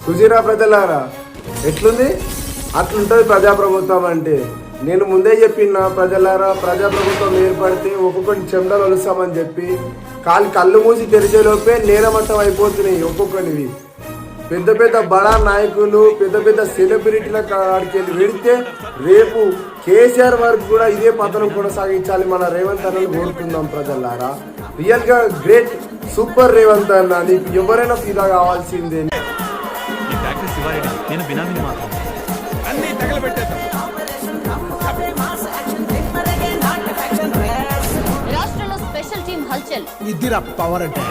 సుజీరా ప్రజలారా ఎట్లుంది? అట్లుంటుంది ప్రజాప్రభుత్వం అంటే. నేను ముందే చెప్పిన ప్రజలారా ప్రజాప్రభుత్వం ఏర్పడితే ఒక్కొక్కటి చెమటలు వలుస్తామని చెప్పి కాలు కళ్ళు మూసి తెరిచేలోపే నేరమట్టం అయిపోతున్నాయి ఒక్కొక్కటివి పెద్ద పెద్ద బడా నాయకులు పెద్ద పెద్ద సెలబ్రిటీల కాడికి వెళ్ళి వెడితే రేపు కేసీఆర్ వరకు కూడా ఇదే పతనం కొనసాగించాలి మన రేవంత్ అన్నని కోరుకుందాం ప్రజలారా. రియల్గా గ్రేట్ సూపర్ రేవంత్ అన్న నీకు ఎవరైనా ఫీదా కావాల్సిందే శివారెడ్డి నేను బినామీని మాత్రం. అన్ని తగలబెట్టేద్దాం. రాష్ట్రంలో స్పెషల్ టీం హల్చల్. ఇదిరా పవర్ అంటే.